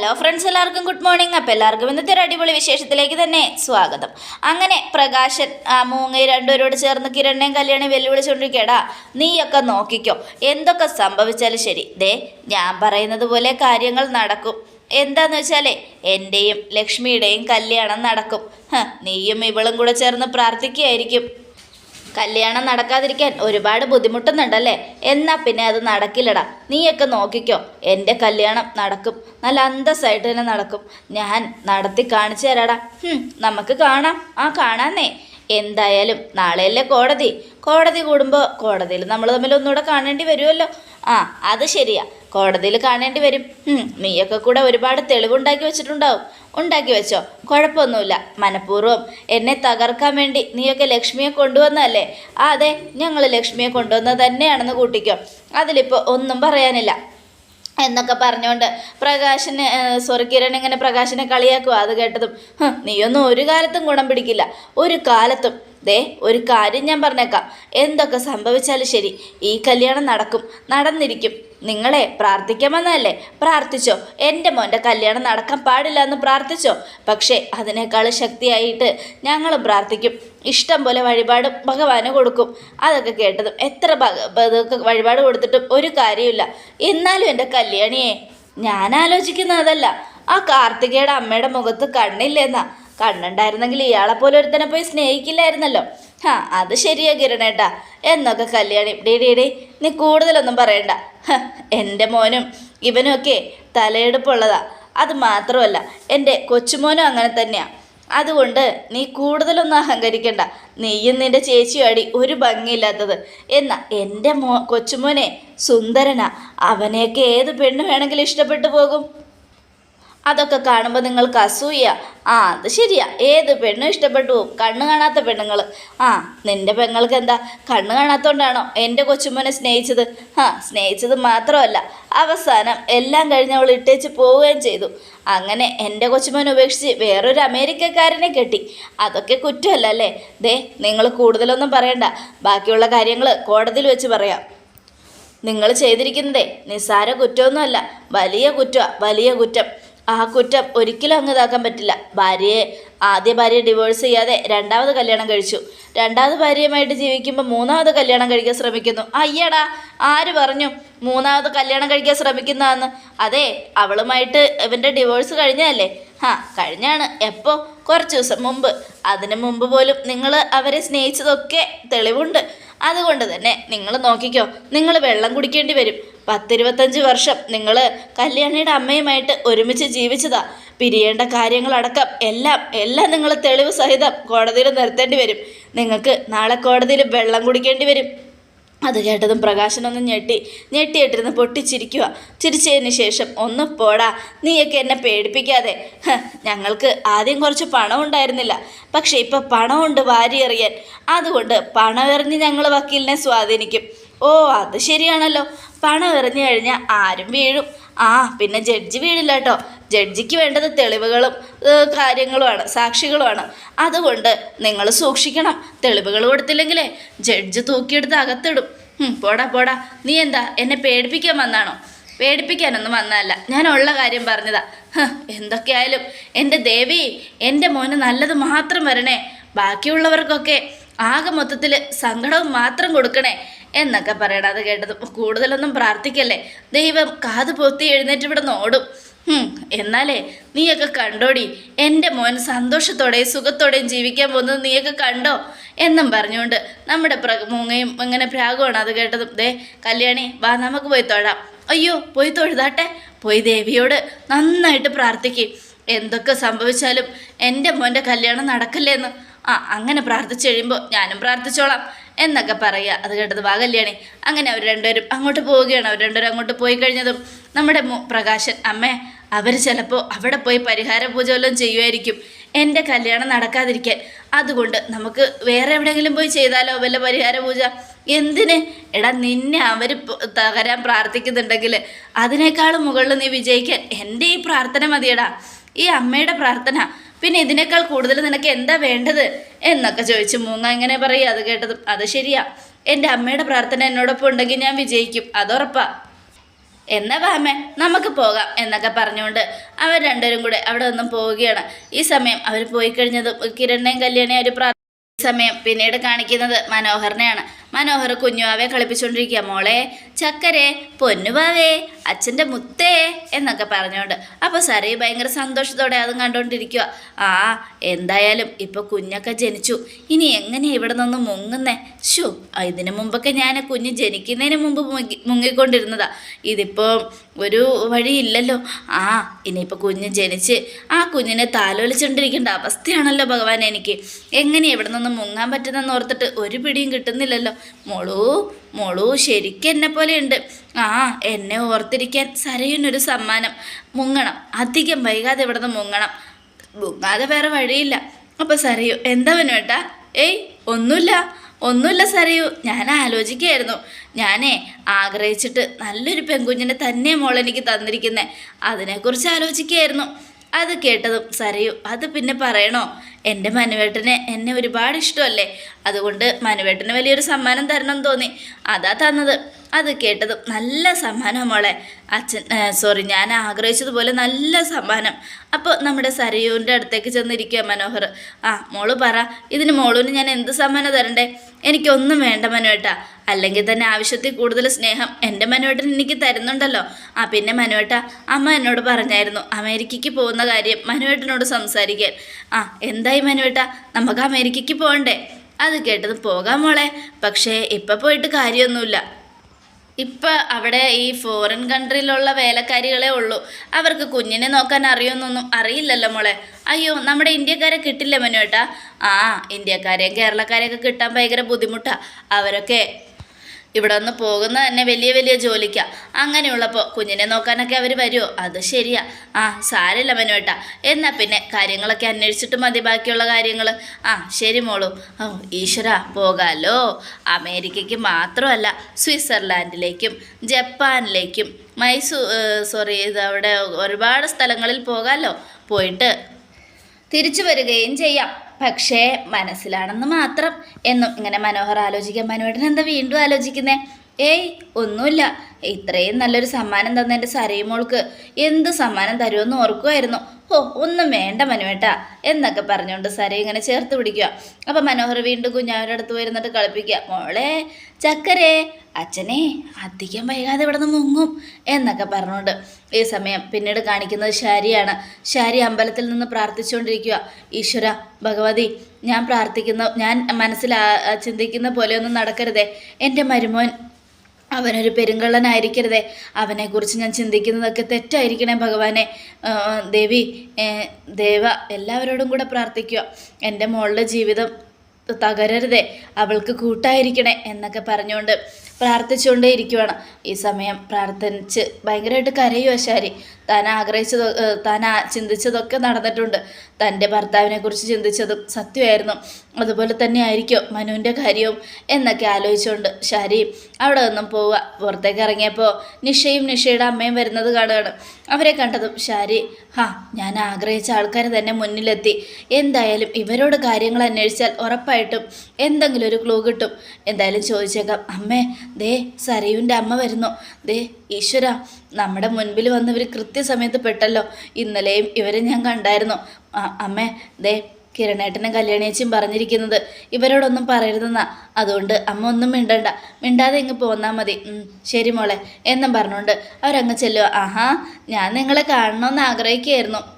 Hello friends എല്ലാവർക്കും good morning അപ്പോൾ എല്ലാവർക്കും ഇന്നത്തെ ഒരു അടിപൊളി വിശേഷത്തിലേക്ക് തന്നെ സ്വാഗതം. അങ്ങനെ പ്രകാശൻ ആ മൂങ്ങയും രണ്ടുപേരോട് ചേർന്ന് കിരണ്ണയും കല്യാണി വെല്ലുവിളിച്ചുകൊണ്ടിരിക്കടാ നീയൊക്കെ നോക്കിക്കോ. എന്തൊക്കെ സംഭവിച്ചാലും ശരി. ദേ ഞാൻ പറയുന്നത് പോലെ കാര്യങ്ങൾ നടക്കും. എന്താന്ന് വെച്ചാലേ എന്റെയും ലക്ഷ്മിയുടെയും കല്യാണം നടക്കും. നീയും ഇവളും കൂടെ ചേർന്ന് പ്രാർത്ഥിക്കുകയായിരിക്കും. കല്യാണം നടക്കാതിരിക്കാൻ ഒരുപാട് ബുദ്ധിമുട്ടുന്നുണ്ടല്ലേ? എന്നാ പിന്നെ അത് നടക്കില്ലടാ. നീയൊക്കെ നോക്കിക്കോ. എന്റെ കല്യാണം നടക്കും. നല്ല അന്തസ്സായിട്ട് തന്നെ നടക്കും. ഞാൻ നടത്തി കാണിച്ചു തരാടാ. നമുക്ക് കാണാം. ആ കാണാന്നേ. എന്തായാലും നാളെയല്ലേ കോടതി. കോടതി കൂടുമ്പോൾ കോടതിയിൽ നമ്മൾ തമ്മിൽ ഒന്നുകൂടെ കാണേണ്ടി വരുമല്ലോ. ആ അത് ശരിയാ. കോടതിയിൽ കാണേണ്ടി വരും. നീയൊക്കെ കൂടെ ഒരുപാട് തെളിവുണ്ടാക്കി വെച്ചിട്ടുണ്ടാവും. ഉണ്ടാക്കി വെച്ചോ. കുഴപ്പമൊന്നുമില്ല. മനഃപൂർവം. എന്നെ തകർക്കാൻ വേണ്ടി നീയൊക്കെ ലക്ഷ്മിയെ കൊണ്ടുവന്നതല്ലേ? ആ അതെ ഞങ്ങൾ ലക്ഷ്മിയെ കൊണ്ടുവന്നത് തന്നെയാണെന്ന് കൂട്ടിക്കോ. അതിലിപ്പോൾ ഒന്നും പറയാനില്ല. എന്നൊക്കെ പറഞ്ഞുകൊണ്ട് പ്രകാശന് സോറി കിരൺ ഇങ്ങനെ പ്രകാശനെ കളിയാക്കുക അത് കേട്ടതും "ഹ്, നീയൊന്നും ഒരു കാലത്തും ഗുണം പിടിക്കില്ല. ഒരു കാലത്തും. ദേ ഒരു കാര്യം ഞാൻ പറഞ്ഞേക്കാം. എന്തൊക്കെ സംഭവിച്ചാലും ശരി ഈ കല്യാണം നടക്കും നടന്നിരിക്കും. നിങ്ങളെ പ്രാർത്ഥിക്കാമെന്നല്ലേ? പ്രാർത്ഥിച്ചോ. എന്റെ മോന്റെ കല്യാണം നടക്കാൻ പാടില്ല എന്ന് പ്രാർത്ഥിച്ചോ. പക്ഷേ അതിനേക്കാൾ ശക്തിയായിട്ട് ഞങ്ങളും പ്രാർത്ഥിക്കും. ഇഷ്ടം പോലെ വഴിപാട് ഭഗവാന് കൊടുക്കും. അതൊക്കെ കേട്ടതും എത്ര വഴിപാട് കൊടുത്തിട്ടും ഒരു കാര്യമില്ല എന്നാലും എന്റെ കല്യാണിയെ ഞാൻ ആലോചിക്കുന്നത് അതല്ല. ആ കാർത്തികയുടെ അമ്മയുടെ മുഖത്ത് കണ്ണില്ലെന്നാ. കണ്ണുണ്ടായിരുന്നെങ്കിൽ ഇയാളെപ്പോലെ പോലെ ഒരുത്തനെ പോയി സ്നേഹിക്കില്ലായിരുന്നല്ലോ. ഹാ അത് ശരിയാ കിരണേട്ടാ. എന്നൊക്കെ കല്യാണി. ഡേ ഡേ നീ കൂടുതലൊന്നും പറയണ്ട. എന്റെ മോനും ഇവനുമൊക്കെ തലയെടുപ്പുള്ളതാ. അത് മാത്രമല്ല എന്റെ കൊച്ചുമോനും അങ്ങനെ തന്നെയാ. അതുകൊണ്ട് നീ കൂടുതലൊന്നും അഹങ്കരിക്കണ്ട. നീയും നിന്റെ ചേച്ചിയും അടി ഒരു ഭംഗിയില്ലാത്തത്. എന്നാ എന്റെ മോ കൊച്ചുമോനെ സുന്ദരനാ. അവനെയൊക്കെ ഏത് പെണ്ണ് വേണമെങ്കിലും ഇഷ്ടപ്പെട്ടു പോകും? അതൊക്കെ കാണുമ്പോൾ നിങ്ങൾക്ക് അസൂയ. ആ അത് ശരിയാ. ഏത് പെണ്ണും ഇഷ്ടപ്പെട്ടു പോകും കണ്ണ് കാണാത്ത പെണ്ണുങ്ങൾ ആ നിന്റെ പെങ്ങൾക്ക് എന്താ? കണ്ണ് കാണാത്തോണ്ടാണോ എന്റെ കൊച്ചുമോനെ സ്നേഹിച്ചത്? ആ സ്നേഹിച്ചത് മാത്രമല്ല. അവസാനം എല്ലാം കഴിഞ്ഞ് അവൾ ഇട്ടേച്ച് പോവുകയും ചെയ്തു. അങ്ങനെ എന്റെ കൊച്ചുമോനെ ഉപേക്ഷിച്ച് വേറൊരു അമേരിക്കക്കാരനെ കെട്ടി. അതൊക്കെ കുറ്റമല്ല അല്ലേ? ദേ നിങ്ങൾ കൂടുതലൊന്നും പറയണ്ട. ബാക്കിയുള്ള കാര്യങ്ങൾ കോടതിയിൽ വെച്ച് പറയാം. നിങ്ങൾ ചെയ്തിരിക്കുന്നതേ നിസ്സാര കുറ്റമൊന്നുമല്ല. വലിയ കുറ്റമാണ് വലിയ കുറ്റം. ആ കുറ്റം ഒരിക്കലും അങ്ങ് ഇതാക്കാൻ പറ്റില്ല. ഭാര്യയെ ആദ്യ ഭാര്യയെ ഡിവോഴ്സ് ചെയ്യാതെ രണ്ടാമത് കല്യാണം കഴിച്ചു. രണ്ടാമത് ഭാര്യയുമായിട്ട് ജീവിക്കുമ്പോൾ മൂന്നാമത് കല്യാണം കഴിക്കാൻ ശ്രമിക്കുന്നു. അയ്യടാ ആര് പറഞ്ഞു മൂന്നാമത് കല്യാണം കഴിക്കാൻ ശ്രമിക്കുന്നതെന്ന്? അതെ അവളുമായിട്ട് ഇവന്റെ ഡിവോഴ്സ് കഴിഞ്ഞതല്ലേ? ആ കഴിഞ്ഞാണ്. എപ്പോൾ കുറച്ച് ദിവസം മുമ്പ്. അതിന് മുമ്പ് പോലും നിങ്ങൾ അവരെ സ്നേഹിച്ചതൊക്കെ തെളിവുണ്ട്. അതുകൊണ്ട് തന്നെ നിങ്ങൾ നോക്കിക്കോ നിങ്ങൾ വെള്ളം കുടിക്കേണ്ടി വരും. പത്തിരുപത്തഞ്ച് വർഷം നിങ്ങൾ കല്യാണിയുടെ അമ്മയുമായിട്ട് ഒരുമിച്ച് ജീവിച്ചതാ. പിരിയേണ്ട കാര്യങ്ങളടക്കം എല്ലാം എല്ലാം നിങ്ങൾ തെളിവ് സഹിതം കോടതിയിൽ നിർത്തേണ്ടി വരും. നിങ്ങൾക്ക് നാളെ കോടതിയിൽ വെള്ളം കുടിക്കേണ്ടി വരും. അത് കേട്ടതും പ്രകാശനൊന്ന് ഞെട്ടി ഞെട്ടിയിട്ടിരുന്ന് പൊട്ടിച്ചിരിക്കുക. ചിരിച്ചതിന് ശേഷം ഒന്ന് പോടാ നീയൊക്കെ എന്നെ പേടിപ്പിക്കാതെ. ഞങ്ങൾക്ക് ആദ്യം കുറച്ച് പണം ഉണ്ടായിരുന്നില്ല. പക്ഷേ ഇപ്പം പണമുണ്ട് വാരി എറിയാൻ അതുകൊണ്ട് പണമെറിഞ്ഞ് ഞങ്ങൾ വക്കീലിനെ സ്വാധീനിക്കും. ഓ അത് ശരിയാണല്ലോ. പണം എറിഞ്ഞു കഴിഞ്ഞാൽ ആരും വീഴും. ആ പിന്നെ ജഡ്ജി വീഴില്ല കേട്ടോ. ജഡ്ജിക്ക് വേണ്ടത് തെളിവുകളും കാര്യങ്ങളുമാണ് സാക്ഷികളുമാണ്. അതുകൊണ്ട് നിങ്ങൾ സൂക്ഷിക്കണം. തെളിവുകൾ കൊടുത്തില്ലെങ്കിലേ ജഡ്ജ് തൂക്കിയെടുത്ത് അകത്തിടും. പോടാ പോടാ. നീ എന്താ എന്നെ പേടിപ്പിക്കാൻ വന്നാണോ? പേടിപ്പിക്കാനൊന്നും വന്നതല്ല. ഞാൻ ഉള്ള കാര്യം പറഞ്ഞതാ. എന്തൊക്കെയായാലും. എന്റെ ദേവി എന്റെ മോന് നല്ലത് മാത്രം വരണേ. ബാക്കിയുള്ളവർക്കൊക്കെ ആകെ മൊത്തത്തിൽ സങ്കടവും മാത്രം കൊടുക്കണേ എന്നൊക്കെ പറയണത് കേട്ടത് കൂടുതലൊന്നും പ്രാർത്ഥിക്കല്ലേ? ദൈവം കാത് പൊത്തി എഴുന്നേറ്റ് ഇവിടെ നിന്ന് ഓടും. എന്നാലേ നീയൊക്കെ കണ്ടോടി. എന്റെ മോൻ സന്തോഷത്തോടെയും സുഖത്തോടെയും ജീവിക്കാൻ പോകുന്നത് നീയൊക്കെ കണ്ടോ? എന്നും പറഞ്ഞുകൊണ്ട് നമ്മുടെ പ്ര മൂങ്ങയും ഇങ്ങനെ പ്രാഗമാണ് അത് കേട്ടതും. ദേ കല്യാണി വാ നമുക്ക് പോയി തൊഴാം. അയ്യോ പോയി തൊഴുതാട്ടെ? പോയി ദേവിയോട് നന്നായിട്ട് പ്രാർത്ഥിക്കും. എന്തൊക്കെ സംഭവിച്ചാലും എന്റെ മോന്റെ കല്യാണം നടക്കില്ലേന്ന് ആ അങ്ങനെ പ്രാർത്ഥിച്ചു കഴിയുമ്പോൾ ഞാനും പ്രാർത്ഥിച്ചോളാം എന്നൊക്കെ പറയുക. അത് കേട്ടത് വാ കല്യാണി. അങ്ങനെ അവർ രണ്ടുപേരും അങ്ങോട്ട് പോവുകയാണ്. അവർ രണ്ടുപേരും അങ്ങോട്ട് പോയി കഴിഞ്ഞതും നമ്മുടെ പ്രകാശൻ അമ്മേ അവർ ചിലപ്പോൾ അവിടെ പോയി പരിഹാര പൂജ വല്ലതും ചെയ്യുമായിരിക്കും. എന്റെ കല്യാണം നടക്കാതിരിക്കാൻ. അതുകൊണ്ട് നമുക്ക് വേറെ എവിടെയെങ്കിലും പോയി ചെയ്താലോ വല്ല പരിഹാര പൂജ? എന്തിന്? എടാ നിന്നെ അവർ തകരാൻ പ്രാർത്ഥിക്കുന്നുണ്ടെങ്കിൽ അതിനേക്കാളും മുകളിൽ നീ വിജയിക്കാൻ എന്റെ ഈ പ്രാർത്ഥന മതിയടാ. ഈ അമ്മയുടെ പ്രാർത്ഥന. പിന്നെ ഇതിനേക്കാൾ കൂടുതൽ നിനക്ക് എന്താ വേണ്ടത്? എന്നൊക്കെ ചോദിച്ചു മൂങ്ങ ഇങ്ങനെ പറയുക അത് കേട്ടതും അത് ശരിയാ. എന്റെ അമ്മയുടെ പ്രാർത്ഥന എന്നോടൊപ്പം ഉണ്ടെങ്കിൽ ഞാൻ വിജയിക്കും. അതുറപ്പാ എന്നാ വാമേ നമുക്ക് പോകാം എന്നൊക്കെ പറഞ്ഞുകൊണ്ട് അവർ രണ്ടുപേരും കൂടെ അവിടെ ഒന്നും പോവുകയാണ്. ഈ സമയം അവർ പോയി കഴിഞ്ഞതും കിരണ്ണയും കല്യാണിയും ഒരു പ്രാ സമയം പിന്നീട് കാണിക്കുന്നത് മനോഹറിനെയാണ് മനോഹർ കുഞ്ഞുവാവെ കളിപ്പിച്ചുകൊണ്ടിരിക്കുക മോളെ. ചക്കരെ പൊന്നുവാവേ അച്ഛന്റെ മുത്തേ എന്നൊക്കെ പറഞ്ഞുകൊണ്ട്. അപ്പോൾ സാറേ ഭയങ്കര സന്തോഷത്തോടെ അതും കണ്ടുകൊണ്ടിരിക്കുക ആ എന്തായാലും ഇപ്പോൾ കുഞ്ഞൊക്കെ ജനിച്ചു. ഇനി എങ്ങനെ ഇവിടെ നിന്ന് മുങ്ങുന്നേ? ഷോ ഇതിനു മുമ്പൊക്കെ ഞാൻ കുഞ്ഞ് ജനിക്കുന്നതിന് മുമ്പ് മുങ്ങി മുങ്ങിക്കൊണ്ടിരുന്നതാ. ഇതിപ്പോൾ ഒരു വഴിയില്ലല്ലോ. ആ ഇനിയിപ്പോൾ കുഞ്ഞ് ജനിച്ച് ആ കുഞ്ഞിനെ താലോലിച്ചുകൊണ്ടിരിക്കേണ്ട അവസ്ഥയാണല്ലോ ഭഗവാൻ എനിക്ക്. എങ്ങനെ ഇവിടെ നിന്ന് മുങ്ങാൻ പറ്റുന്നെന്ന് ഓർത്തിട്ട് ഒരു പിടിയും കിട്ടുന്നില്ലല്ലോ. മോളൂ മോളൂ ശരിക്കും എന്നെ പോലെ ഉണ്ട്. ആ എന്നെ ഓർത്തിരിക്കാൻ സരയുനൊരു സമ്മാനം. മുങ്ങണം. അധികം വൈകാതെ ഇവിടെ നിന്ന് മുങ്ങണം. മുങ്ങാതെ വേറെ വഴിയില്ല. അപ്പോൾ സരയു എന്താ വേണ്ട ഏയ് ഒന്നുമില്ല. ഒന്നുമില്ല സരയു. ഞാൻ ആലോചിക്കുകയായിരുന്നു. ഞാനേ ആഗ്രഹിച്ചിട്ട് നല്ലൊരു പെൺകുഞ്ഞിനെ തന്നെ മോളെനിക്ക് തന്നിരിക്കുന്നത് അതിനെക്കുറിച്ച് ആലോചിക്കുകയായിരുന്നു. അത് കേട്ടതും സരയു അത് പിന്നെ പറയണോ? എന്റെ മനുവേട്ടനെ എന്നെ ഒരുപാട് ഇഷ്ടമല്ലേ? അതുകൊണ്ട് മനുവേട്ടന് വലിയൊരു സമ്മാനം തരണം തോന്നി. അതാ തന്നത്. അത് കേട്ടതും നല്ല സമ്മാനം മോളെ. അച്ഛൻ സോറി ഞാൻ ആഗ്രഹിച്ചതുപോലെ നല്ല സമ്മാനം. അപ്പോൾ നമ്മുടെ സരയൂന്റെ അടുത്തേക്ക് ചെന്നിരിക്കുക മനോഹർ. ആ മോൾ പറ. ഇതിന് മോളൂന് ഞാൻ എന്ത് സമ്മാനം തരണ്ടേ? എനിക്കൊന്നും വേണ്ട മനുവേട്ട. അല്ലെങ്കിൽ തന്നെ ആവശ്യത്തിൽ കൂടുതൽ സ്നേഹം എന്റെ മനുവേട്ടൻ എനിക്ക് തരുന്നുണ്ടല്ലോ. ആ പിന്നെ മനുവേട്ട അമ്മ എന്നോട് പറഞ്ഞായിരുന്നു അമേരിക്കയ്ക്ക് പോകുന്ന കാര്യം മനുവേട്ടനോട് സംസാരിക്കാൻ. ആ എന്തായി മനുവേട്ട നമുക്ക് അമേരിക്കയ്ക്ക് പോകണ്ടേ? അത് കേട്ടത് പോകാം മോളെ പക്ഷേ ഇപ്പം പോയിട്ട് കാര്യമൊന്നുമില്ല. ഇപ്പം അവിടെ ഈ ഫോറിൻ കൺട്രിയിലുള്ള വേലക്കാരികളെ ഉള്ളൂ. അവർക്ക് കുഞ്ഞിനെ നോക്കാൻ അറിയുമെന്നൊന്നും അറിയില്ലല്ലോ മോളെ. അയ്യോ നമ്മുടെ ഇന്ത്യക്കാരെ കിട്ടില്ല മനുവേട്ടാ? ആ ഇന്ത്യക്കാരെയും കേരളക്കാരെയൊക്കെ കിട്ടാൻ ഭയങ്കര ബുദ്ധിമുട്ടാണ് അവരൊക്കെ ഇവിടെ ഒന്ന് പോകുന്ന തന്നെ വലിയ വലിയ ജോലിക്കാ. അങ്ങനെയുള്ളപ്പോൾ കുഞ്ഞിനെ നോക്കാനൊക്കെ അവർ വരുമോ അത് ശരിയാ. ആ സാരമില്ല മനുവേട്ട. എന്നാൽ പിന്നെ കാര്യങ്ങളൊക്കെ അന്വേഷിച്ചിട്ട് മതി ബാക്കിയുള്ള കാര്യങ്ങൾ ആ ശരി മോളു. ഓ ഈശ്വര പോകാലോ. അമേരിക്കയ്ക്ക് മാത്രമല്ല സ്വിറ്റ്സർലാൻഡിലേക്കും ജപ്പാനിലേക്കും മൈസൂ സോറി ഇത് അവിടെ ഒരുപാട് സ്ഥലങ്ങളിൽ പോകാമല്ലോ പോയിട്ട് തിരിച്ചു വരികയും ചെയ്യാം. പക്ഷേ മനസ്സിലാണെന്ന് മാത്രം. എന്നും ഇങ്ങനെ മനോഹർ ആലോചിക്കാൻ മനോഹരൻ എന്താ വീണ്ടും ആലോചിക്കുന്നേ? ഏയ് ഒന്നുമില്ല. ഇത്രയും നല്ലൊരു സമ്മാനം തന്ന എന്റെ സരയുമോൾക്ക് എന്ത് സമ്മാനം തരുമെന്ന് ഓർക്കുമായിരുന്നു ഓ ഒന്നും വേണ്ട മനുവേട്ടാ എന്നൊക്കെ പറഞ്ഞുകൊണ്ട് സര ഇങ്ങനെ ചേർത്ത് പിടിക്കുക. അപ്പം മനോഹർ വീണ്ടും കുഞ്ഞാവരുടെ അടുത്ത് വരുന്നിട്ട് കളിപ്പിക്കുക. മോളെ ചക്കരേ അച്ഛനെ അധികം വൈകാതെ ഇവിടെ നിന്ന് മുങ്ങും എന്നൊക്കെ പറഞ്ഞുകൊണ്ട് ഈ സമയം പിന്നീട് കാണിക്കുന്നത് ശാരിയാണ്. ശാരി അമ്പലത്തിൽ നിന്ന് പ്രാർത്ഥിച്ചുകൊണ്ടിരിക്കുക. ഈശ്വര ഭഗവതി ഞാൻ പ്രാർത്ഥിക്കുന്ന ഞാൻ മനസ്സിൽ ആ- ചിന്തിക്കുന്ന പോലെയൊന്നും നടക്കരുതേ. എന്റെ മരുമോൻ അവനൊരു പെരുങ്കള്ളനായിരിക്കരുതേ. അവനെക്കുറിച്ച് ഞാൻ ചിന്തിക്കുന്നതൊക്കെ തെറ്റായിരിക്കണേ ഭഗവാനെ. ദേവി ദേവ എല്ലാവരോടും കൂടെ പ്രാർത്ഥിക്കുക. എന്റെ മോളുടെ ജീവിതം തകരരുതേ. അവൾക്ക് കൂട്ടായിരിക്കണേ എന്നൊക്കെ പറഞ്ഞുകൊണ്ട് പ്രാർത്ഥിച്ചുകൊണ്ടേ ഇരിക്കുവാണ്. ഈ സമയം പ്രാർത്ഥിച്ച് ഭയങ്കരമായിട്ട് കരയുക ശാരി താൻ ആഗ്രഹിച്ചത് താൻ ചിന്തിച്ചതൊക്കെ നടന്നിട്ടുണ്ട്. തന്റെ ഭർത്താവിനെ കുറിച്ച് ചിന്തിച്ചതും സത്യമായിരുന്നു. അതുപോലെ തന്നെ ആയിരിക്കും മനുവിന്റെ കാര്യവും എന്നൊക്കെ ആലോചിച്ചുകൊണ്ട് ശാരി അവിടെ നിന്നും പോവുക. പുറത്തേക്ക് ഇറങ്ങിയപ്പോൾ നിഷയും നിഷയുടെ അമ്മയും വരുന്നത് കാണുകയാണ്. അവരെ കണ്ടതും ശാരി ഹാ ഞാൻ ആഗ്രഹിച്ച ആൾക്കാർ തന്നെ മുന്നിലെത്തി. എന്തായാലും ഇവരോട് കാര്യങ്ങൾ അന്വേഷിച്ചാൽ ഉറപ്പായിട്ടും എന്തെങ്കിലും ഒരു ക്ലൂ കിട്ടും. എന്തായാലും ചോദിച്ചേക്കാം. അമ്മേ ദേ സരയുവിന്റെ അമ്മ വരുന്നു. ദേ ഈശ്വര നമ്മുടെ മുൻപിൽ വന്നവർ കൃത്യസമയത്ത് പെട്ടല്ലോ. ഇന്നലെയും ഇവരെ ഞാൻ കണ്ടായിരുന്നു. അമ്മേ ദേ കിരണേട്ടനും കല്യാണിയച്ചും പറഞ്ഞിരിക്കുന്നത്. ഇവരോടൊന്നും പറയരുതെന്നാ. അതുകൊണ്ട് അമ്മ ഒന്നും മിണ്ടണ്ട. മിണ്ടാതെ ഇങ്ങ് പോന്നാൽ മതി. ശരി മോളെ. എന്നും പറഞ്ഞുകൊണ്ട് അവരങ്ങ് ചെല്ലുക ആഹാ ഞാൻ നിങ്ങളെ കാണണമെന്ന് ആഗ്രഹിക്കുകയായിരുന്നു.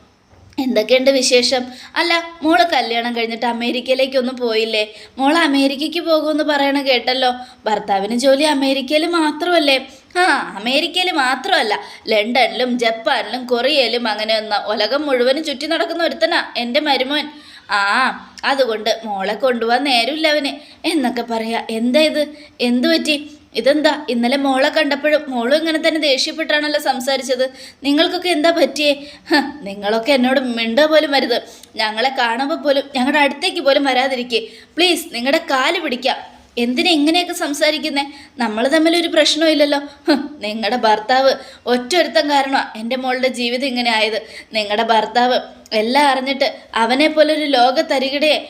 എന്തൊക്കെയുണ്ട് വിശേഷം? അല്ല മോൾ കല്യാണം കഴിഞ്ഞിട്ട് അമേരിക്കയിലേക്കൊന്നും പോയില്ലേ? മോൾ അമേരിക്കയ്ക്ക് പോകുമെന്ന് പറയണ കേട്ടല്ലോ. ഭർത്താവിന് ജോലി അമേരിക്കയിൽ മാത്രമല്ലേ? ആ അമേരിക്കയിൽ മാത്രമല്ല. ലണ്ടനിലും ജപ്പാനിലും കൊറിയയിലും അങ്ങനെ ഒന്ന് ഉലകം മുഴുവനും ചുറ്റി നടക്കുന്ന ഒരുത്തനാ എന്റെ മരുമോൻ. ആ അതുകൊണ്ട് മോളെ കൊണ്ടുപോകാൻ നേരമില്ല അവന്. എന്നൊക്കെ പറയാ. എന്താ ഇത്? എന്തു പറ്റി? ഇതെന്താ? ഇന്നലെ മോളെ കണ്ടപ്പോഴും മോളും ഇങ്ങനെ തന്നെ ദേഷ്യപ്പെട്ടാണല്ലോ സംസാരിച്ചത്. നിങ്ങൾക്കൊക്കെ എന്താ പറ്റിയേ? നിങ്ങളൊക്കെ എന്നോട് മിണ്ട പോലും വരുത് ഞങ്ങളെ കാണുമ്പോൾ പോലും ഞങ്ങളുടെ അടുത്തേക്ക് പോലും വരാതിരിക്കേ. പ്ലീസ് നിങ്ങളുടെ കാൽ പിടിക്കാം. എന്തിനാ ഇങ്ങനെയൊക്കെ സംസാരിക്കുന്നേ? നമ്മൾ തമ്മിൽ ഒരു പ്രശ്നമില്ലല്ലോ നിങ്ങളുടെ ഭർത്താവ് ഒറ്റൊരുത്തം കാരണമാണ് എന്റെ മോളുടെ ജീവിതം ഇങ്ങനെ ആയത്. നിങ്ങളുടെ ഭർത്താവ് എല്ലാം അറിഞ്ഞിട്ട് അവനെ പോലെ ഒരു ലോക തരികിടയെ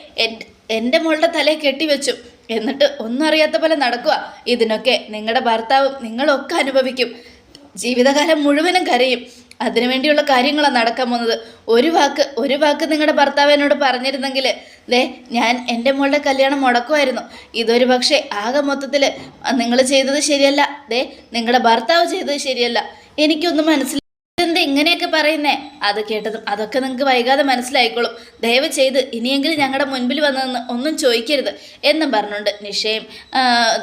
എന്റെ മോളുടെ തലയെ കെട്ടിവെച്ചു. എന്നിട്ട് ഒന്നും അറിയാത്ത പോലെ നടക്കുക. ഇതിനൊക്കെ നിങ്ങളുടെ ഭർത്താവും നിങ്ങളൊക്കെ അനുഭവിക്കും. ജീവിതകാലം മുഴുവനും കരയും. അതിനുവേണ്ടിയുള്ള കാര്യങ്ങളാണ് നടക്കാൻ പോകുന്നത്. ഒരു വാക്ക് ഒരു വാക്ക് നിങ്ങളുടെ ഭർത്താവ് എന്നോട് പറഞ്ഞിരുന്നെങ്കിൽ ദേ ഞാൻ എന്റെ മോളുടെ കല്യാണം മുടക്കുമായിരുന്നു. ഇതൊരു പക്ഷേ ആകെ മൊത്തത്തിൽ നിങ്ങൾ ചെയ്തത് ശരിയല്ല. ദേ നിങ്ങളുടെ ഭർത്താവ് ചെയ്തത് ശരിയല്ല. എനിക്കൊന്നും മനസ്സിലായി ഇതെന്താ ഇങ്ങനെയൊക്കെ പറയുന്നേ. അത് കേട്ടതും അതൊക്കെ നിങ്ങൾക്ക് വൈകാതെ മനസ്സിലായിക്കോളും. ദയവ് ചെയ്ത് ഇനിയെങ്കിലും ഞങ്ങളുടെ മുൻപിൽ വന്നതെന്ന് ഒന്നും ചോദിക്കരുത് എന്നും പറഞ്ഞുകൊണ്ട് നിഷയും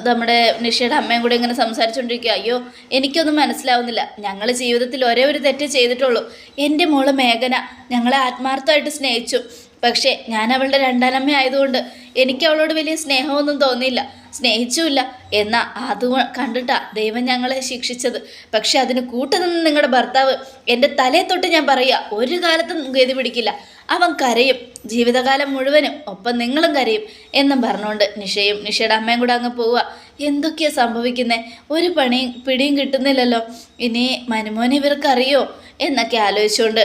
നമ്മുടെ നിഷയുടെ അമ്മയും കൂടെ ഇങ്ങനെ സംസാരിച്ചുകൊണ്ടിരിക്കുക അയ്യോ എനിക്കൊന്നും മനസ്സിലാവുന്നില്ല. ഞങ്ങൾ ജീവിതത്തിൽ ഒരേ ഒരു തെറ്റ് ചെയ്തിട്ടുള്ളൂ. എന്റെ മോൾ മേഘന ഞങ്ങളെ ആത്മാർത്ഥമായിട്ട് സ്നേഹിച്ചു. പക്ഷേ ഞാൻ അവളുടെ രണ്ടാനമ്മ ആയതുകൊണ്ട് എനിക്ക് അവളോട് വലിയ സ്നേഹമൊന്നും തോന്നിയില്ല. സ്നേഹിച്ചുമില്ല. എന്നാ അത് കണ്ടിട്ടാ ദൈവം ഞങ്ങളെ ശിക്ഷിച്ചത്. പക്ഷെ അതിന് കൂട്ടുനിന്ന് നിങ്ങളുടെ ഭർത്താവ് എന്റെ തലയെ തൊട്ട് ഞാൻ പറയുക ഒരു കാലത്തും ഗതി പിടിക്കില്ല. അവൻ കരയും. ജീവിതകാലം മുഴുവനും ഒപ്പം നിങ്ങളും കരയും എന്നും പറഞ്ഞുകൊണ്ട് നിഷയും നിഷയുടെ അമ്മയും കൂടെ അങ്ങ് പോവുക. എന്തൊക്കെയാ സംഭവിക്കുന്നത് ഒരു പണിയും പിടിയും കിട്ടുന്നില്ലല്ലോ. ഇനി മനുമോനെ ഇവർക്കറിയോ എന്നൊക്കെ ആലോചിച്ചുകൊണ്ട്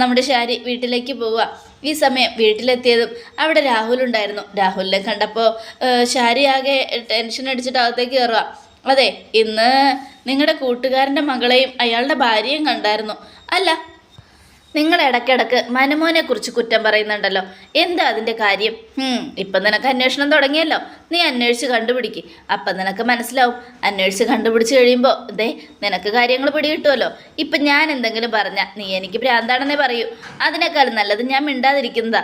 നമ്മുടെ ശാരി വീട്ടിലേക്ക് പോവുക. ഈ സമയം വീട്ടിലെത്തിയതും അവിടെ രാഹുൽ ഉണ്ടായിരുന്നു. രാഹുലിനെ കണ്ടപ്പോൾ ശാരി ആകെ ടെൻഷൻ അടിച്ചിട്ട് അകത്തേക്ക് കയറുക അതെ ഇന്ന് നിങ്ങളുടെ കൂട്ടുകാരന്റെ മകളെയും അയാളുടെ ഭാര്യയും കണ്ടായിരുന്നു. അല്ല നിങ്ങൾ ഇടയ്ക്കിടക്ക് മനമോനെ കുറിച്ച് കുറ്റം പറയുന്നുണ്ടല്ലോ. എന്താ അതിന്റെ കാര്യം? ഇപ്പം നിനക്ക് അന്വേഷണം തുടങ്ങിയല്ലോ. നീ അന്വേഷിച്ച് കണ്ടുപിടിക്ക്. അപ്പം നിനക്ക് മനസ്സിലാവും. അന്വേഷിച്ച് കണ്ടുപിടിച്ച് കഴിയുമ്പോൾ ദേ നിനക്ക് കാര്യങ്ങൾ പിടികിട്ടുമല്ലോ ഇപ്പം ഞാൻ എന്തെങ്കിലും പറഞ്ഞാൽ നീ എനിക്ക് ഭ്രാന്താണെന്നേ പറയൂ. അതിനേക്കാളും നല്ലത് ഞാൻ മിണ്ടാതിരിക്കുന്നതാ.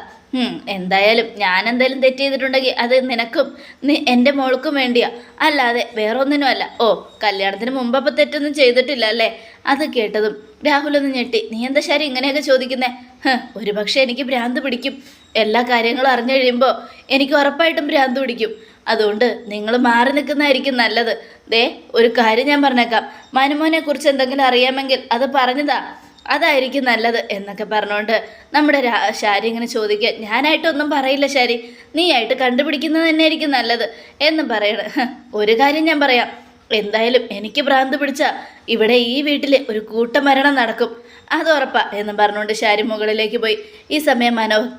എന്തായാലും ഞാൻ എന്തായാലും തെറ്റ് ചെയ്തിട്ടുണ്ടെങ്കിൽ അത് നിനക്കും നീ എന്റെ മോൾക്കും വേണ്ടിയാ. അല്ലാതെ വേറൊന്നിനും അല്ല. ഓ കല്യാണത്തിന് മുമ്പ് അപ്പം തെറ്റൊന്നും ചെയ്തിട്ടില്ല അല്ലേ? അത് കേട്ടതും രാഹുൽ ഒന്ന് ഞെട്ടി. നീ എന്താ ശരി ഇങ്ങനെയൊക്കെ ചോദിക്കുന്നേ? ഒരു പക്ഷേ എനിക്ക് ഭ്രാന്ത് പിടിക്കും. എല്ലാ കാര്യങ്ങളും അറിഞ്ഞു കഴിയുമ്പോൾ എനിക്ക് ഉറപ്പായിട്ടും ഭ്രാന്ത് പിടിക്കും. അതുകൊണ്ട് നിങ്ങൾ മാറി നിൽക്കുന്നതായിരിക്കും നല്ലത്. ദേ ഒരു കാര്യം ഞാൻ പറഞ്ഞേക്കാം. മനുമോനെ കുറിച്ച് എന്തെങ്കിലും അറിയാമെങ്കിൽ അത് പറഞ്ഞതാ. അതായിരിക്കും നല്ലത് എന്നൊക്കെ പറഞ്ഞുകൊണ്ട് നമ്മുടെ ശാരി ഇങ്ങനെ ചോദിക്കുക. ഞാനായിട്ടൊന്നും പറയില്ല ശാരി. നീ ആയിട്ട് കണ്ടുപിടിക്കുന്നത് തന്നെയായിരിക്കും നല്ലത് എന്നും പറയണ. ഒരു കാര്യം ഞാൻ പറയാം. എന്തായാലും എനിക്ക് ഭ്രാന്ത് പിടിച്ച ഇവിടെ ഈ വീട്ടിൽ ഒരു കൂട്ടമരണം നടക്കും. അത് ഉറപ്പാ എന്നും പറഞ്ഞുകൊണ്ട് ശാരി മുകളിലേക്ക് പോയി. ഈ സമയം മനോ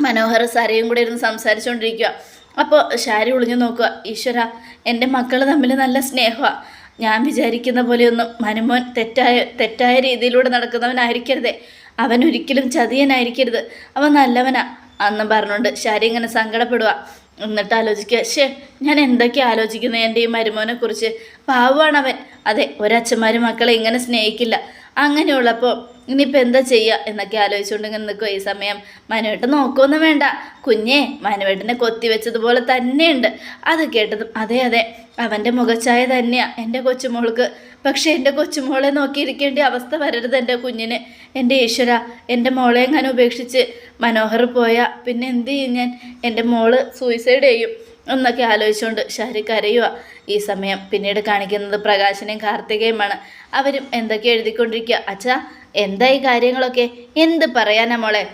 മനോഹർ സാരയും കൂടെ ഇരുന്ന് സംസാരിച്ചുകൊണ്ടിരിക്കുക അപ്പോൾ ശാരി ഒളിഞ്ഞു നോക്കുക. ഈശ്വര എന്റെ മക്കൾ തമ്മിൽ നല്ല സ്നേഹമാണ് ഞാൻ വിചാരിക്കുന്ന പോലെയൊന്നും മനുമോൻ തെറ്റായ തെറ്റായ രീതിയിലൂടെ നടക്കുന്നവനായിരിക്കരുതേ. അവൻ ഒരിക്കലും ചതിയനായിരിക്കരുത്. അവൻ നല്ലവനാ അന്ന് പറഞ്ഞുകൊണ്ട് ശാരി ഇങ്ങനെ സങ്കടപ്പെടുക എന്നിട്ട് ആലോചിക്കുക ഷേ ഞാൻ എന്തൊക്കെ ആലോചിക്കുന്നത് എന്റെ ഈ മരുമോനെക്കുറിച്ച് പാവമാണ് അവൻ. അതെ ഒരച്ഛന്മാരും മക്കളെ ഇങ്ങനെ സ്നേഹിക്കില്ല. അങ്ങനെയുള്ളപ്പോൾ ഇനിയിപ്പോൾ എന്താ ചെയ്യുക എന്നൊക്കെ ആലോചിച്ചുകൊണ്ട് ഇങ്ങനെ നിൽക്കുക ഈ സമയം. മനുവേട്ടൻ നോക്കുമൊന്നും വേണ്ട. കുഞ്ഞേ മനുവേട്ടനെ കൊത്തി വെച്ചതുപോലെ തന്നെയുണ്ട്. അത് കേട്ടതും അതെ അതെ. അവന്റെ മുഖച്ഛായ തന്നെയാണ് എന്റെ കൊച്ചുമോൾക്ക്. പക്ഷേ എന്റെ കൊച്ചുമോളെ നോക്കിയിരിക്കേണ്ട അവസ്ഥ വരരുത് എന്റെ കുഞ്ഞിന്. എന്റെ ഈശ്വര എന്റെ മോളെ ഞാൻ ഉപേക്ഷിച്ച് മനോഹർ പോയാൽ പിന്നെ എന്ത് ചെയ്യും ഞാൻ? എന്റെ മോൾ സൂയിസൈഡ് ചെയ്യും. എന്നൊക്കെ ആലോചിച്ചുകൊണ്ട് ഷാരി കരയുക ഈ സമയം പിന്നീട് കാണിക്കുന്നത് പ്രകാശനെയും കാർത്തികയുമാണ്. അവരും എന്തൊക്കെ എഴുതിക്കൊണ്ടിരിക്കുക? അച്ഛാ എന്താ ഈ കാര്യങ്ങളൊക്കെ? എന്ത് പറയാനാ മോളെ?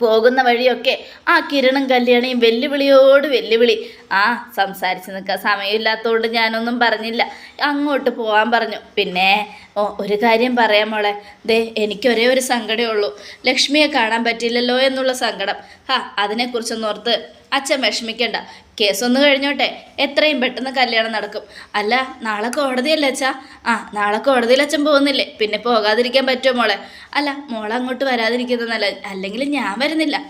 പോകുന്ന വഴിയൊക്കെ ആ കിരണും കല്യാണിയും വെല്ലുവിളിയോട് വെല്ലുവിളി. ആ സംസാരിച്ച് നിൽക്കുക സമയമില്ലാത്തതുകൊണ്ട് ഞാനൊന്നും പറഞ്ഞില്ല. അങ്ങോട്ട് പോകാൻ പറഞ്ഞു. പിന്നെ ഓ ഒരു കാര്യം പറയാം മോളെ. ദേ എനിക്ക് ഒരേ ഒരു സങ്കടമേ ഉള്ളൂ. ലക്ഷ്മിയെ കാണാൻ പറ്റില്ലല്ലോ എന്നുള്ള സങ്കടം. ഹാ അതിനെക്കുറിച്ചൊന്നും ഓർത്ത് അച്ഛൻ വിഷമിക്കണ്ട. കേസൊന്ന് കഴിഞ്ഞോട്ടെ. എത്രയും പെട്ടെന്ന് കല്യാണം നടക്കും. അല്ല നാളെ കോടതിയല്ലേ അച്ഛാ? ആ നാളെ കോടതിയിൽ അച്ഛൻ പോകുന്നില്ലേ? പിന്നെ പോകാതിരിക്കാൻ പറ്റുമോ മോളെ? അല്ല മോളെ അങ്ങോട്ട് വരാതിരിക്കുന്നതല്ല. അല്ലെങ്കിൽ ഞാൻ വരുന്നില്ല.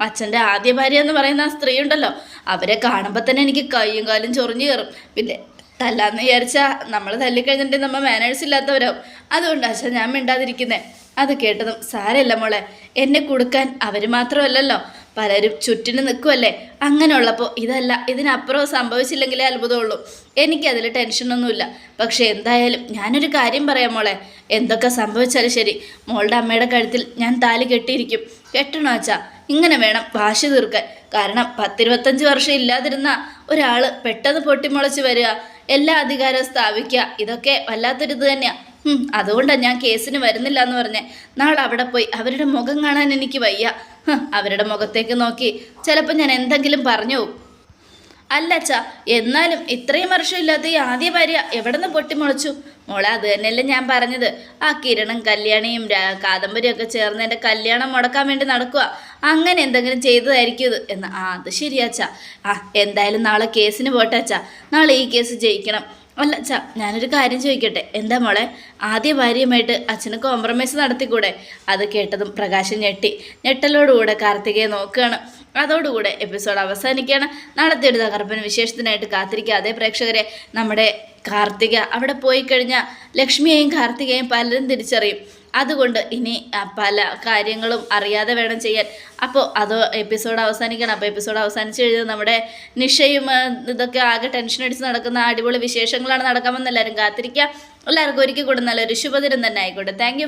അച്ഛന്റെ ആദ്യ ഭാര്യ എന്ന് പറയുന്ന ആ സ്ത്രീ ഉണ്ടല്ലോ. അവരെ കാണുമ്പോൾ തന്നെ എനിക്ക് കൈയും കാലും ചൊറിഞ്ഞു കയറും. പിന്നെ തല്ലാന്ന് വിചാരിച്ചാൽ നമ്മൾ തല്ലിക്കഴിഞ്ഞിട്ടുണ്ടെങ്കിൽ നമ്മൾ മാനേഴ്സ് ഇല്ലാത്തവരാവും. അതുകൊണ്ട് അച്ഛൻ ഞാൻ മിണ്ടാതിരിക്കുന്നേ. അത് കേട്ടതും സാരമില്ല മോളെ. എന്നെ കൊടുക്കാൻ അവർ മാത്രമല്ലല്ലോ. പലരും ചുറ്റിന് നിൽക്കുമല്ലേ അങ്ങനെയുള്ളപ്പോൾ ഇതല്ല ഇതിനപ്പുറം സംഭവിച്ചില്ലെങ്കിലേ അത്ഭുതമുള്ളൂ. എനിക്കതിൽ ടെൻഷനൊന്നുമില്ല. പക്ഷേ എന്തായാലും ഞാനൊരു കാര്യം പറയാം മോളെ. എന്തൊക്കെ സംഭവിച്ചാലും ശരി. മോളുടെ അമ്മയുടെ കഴുത്തിൽ ഞാൻ താലി കെട്ടിയിരിക്കും. കെട്ടണോ അച്ഛാ? ഇങ്ങനെ വേണം വാശി തീർക്കാൻ. കാരണം പത്തിരുപത്തഞ്ച് വർഷം ഇല്ലാതിരുന്ന ഒരാൾ പെട്ടെന്ന് പൊട്ടിമുളച്ച് വരിക എല്ലാ അധികാരവും സ്ഥാപിക്കുക ഇതൊക്കെ വല്ലാത്തൊരിത് തന്നെയാണ് അതുകൊണ്ടാണ് ഞാൻ കേസിന് വരുന്നില്ല എന്ന് പറഞ്ഞേ. നാളെ അവിടെ പോയി അവരുടെ മുഖം കാണാൻ എനിക്ക് വയ്യ. അവരുടെ മുഖത്തേക്ക് നോക്കി ചിലപ്പോൾ ഞാൻ എന്തെങ്കിലും പറഞ്ഞു അല്ല അച്ഛാ എന്നാലും ഇത്രയും വർഷമില്ലാത്ത ഈ ആദ്യ ഭാര്യ എവിടെ നിന്ന് പൊട്ടിമുളച്ചു? മോളെ അത് തന്നെയല്ലേ ഞാൻ പറഞ്ഞത്. ആ കിരണും കല്യാണിയും രാ- കാദംബരിയും ഒക്കെ ചേർന്ന് എന്റെ കല്യാണം മുടക്കാൻ വേണ്ടി നടക്കുക അങ്ങനെ എന്തെങ്കിലും ചെയ്തതായിരിക്കും ഇത്. എന്ന് ആ അത് ശരിയാച്ചാ ആ എന്തായാലും നാളെ കേസിന് പോട്ടെ അച്ഛാ. നാളെ ഈ കേസ് ജയിക്കണം. അല്ല ച ഞാനൊരു കാര്യം ചോദിക്കട്ടെ. എന്താ മോളെ? ആദ്യ ഭാര്യയുമായിട്ട് അച്ഛന് കോംപ്രമൈസ് നടത്തിക്കൂടെ? അത് കേട്ടതും പ്രകാശൻ ഞെട്ടി. ഞെട്ടലോടുകൂടെ കാർത്തികയെ നോക്കുകയാണ്. അതോടുകൂടെ എപ്പിസോഡ് അവസാനിക്കുകയാണ്. നടത്തിയ ഒരു തകർപ്പൻ വിശേഷത്തിനായിട്ട് കാത്തിരിക്കാതെ പ്രേക്ഷകരെ നമ്മുടെ കാർത്തിക അവിടെ പോയി കഴിഞ്ഞാൽ ലക്ഷ്മിയെയും കാർത്തികയെയും പലരും തിരിച്ചറിയും. അതുകൊണ്ട് ഇനി പല കാര്യങ്ങളും അറിയാതെ വേണം ചെയ്യാൻ. അപ്പോൾ അത് എപ്പിസോഡ് അവസാനിക്കണം. അപ്പോൾ എപ്പിസോഡ് അവസാനിച്ച് കഴിഞ്ഞാൽ നമ്മുടെ നിഷയും ഇതൊക്കെ ആകെ ടെൻഷൻ അടിച്ച് നടക്കുന്ന അടിപൊളി വിശേഷങ്ങളാണ് നടക്കാമെന്ന് എല്ലാവരും കാത്തിരിക്കുക. എല്ലാവർക്കും ഒരിക്കൽ കൂടെ നല്ലൊരു ശുഭദിനം തന്നെ ആയിക്കോട്ടെ. താങ്ക്